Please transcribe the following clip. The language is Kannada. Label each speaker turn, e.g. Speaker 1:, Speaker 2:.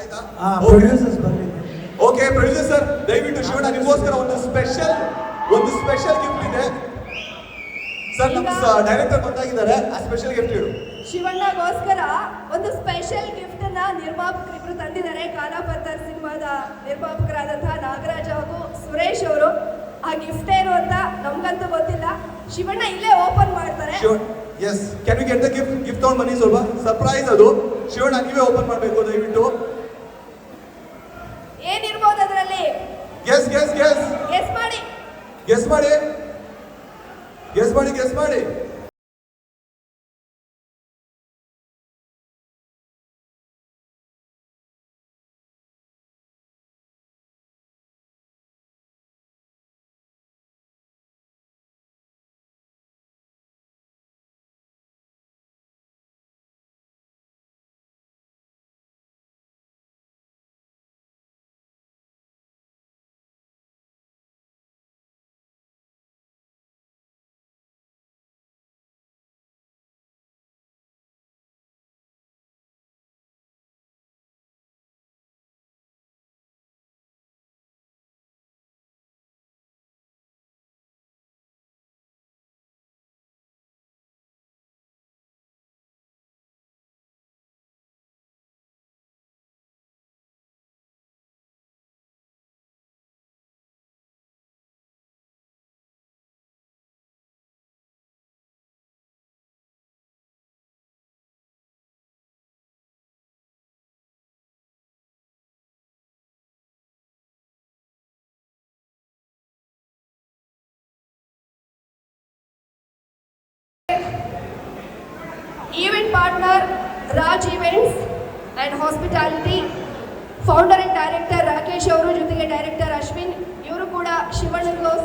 Speaker 1: ಆಯ್ತಾ?
Speaker 2: ಪ್ರೊಡ್ಯೂಸರ್ಸ್ ಬನ್ನಿ
Speaker 1: ಓಕೆ ಪ್ರೊಡ್ಯೂಸರ್ ದಯವಿಟ್ಟು ಶಿವಣ್ಣ ನಿಮಗೋಸ್ಕರ ಒಂದು ಸ್ಪೆಷಲ್ ಒಂದು ಸ್ಪೆಷಲ್ ಗಿಫ್ಟ್ ಇದೆ. ಸರ್ ನಮ್ಮ ಡೈರೆಕ್ಟರ್ ಬಂದಾಗಿದ್ದಾರೆ. ಆ ಸ್ಪೆಷಲ್ ಗಿಫ್ಟ್ ಇಡು
Speaker 3: ಶಿವಣ್ಣಗೋಸ್ಕರ ಒಂದು ಸ್ಪೆಷಲ್ ಗಿಫ್ಟ್ ಅನ್ನ ನಿರ್ಮಾಪಕರಿಬ್ರು ತಂದಿದ್ದಾರೆ. ಕಾಲಾಪತ್ತರ್ ಸಿನಿಮಾದ ನಿರ್ಮಾಪಕರಾದಂತಹ ನಾಗರಾಜ್ ಹಾಗೂ ಸುರೇಶ್ ಅವರು. ಆ ಗಿಫ್ಟ್ ಏನು ಅಂತ ನಮ್ಗಂತೂ ಗೊತ್ತಿಲ್ಲ. ಶಿವಣ್ಣ ಇಲ್ಲೇ ಓಪನ್ ಮಾಡ್ತಾರೆ.
Speaker 1: Shivanna yes can you get the gift gift ತಗೊಂಡು ಬನ್ನಿ ಸ್ವಲ್ಪ? ಸರ್ಪ್ರೈಸ್ ಅದು. ಶಿವಣ್ಣ ನೀವೇ ಓಪನ್ ಮಾಡಬೇಕು ದಯವಿಟ್ಟು. ಗೆಸ್ ಗೆಸ್ ಗೆಸ್
Speaker 3: ಗೆಸ್ ಮಾಡಿ
Speaker 1: ಗೆಸ್ ಮಾಡಿ ಗೆಸ್ ಮಾಡಿ ಗೆಸ್ ಮಾಡಿ
Speaker 3: event partner Raj events and hospitality founder and director Rakesh ಅವರು ಜೊತೆಗೆ ಡೈರೆಕ್ಟರ್ ಅಶ್ವಿನ್ ಇವರು ಕೂಡ ಶಿವಣ್ಣಗೋಸ್ಕರ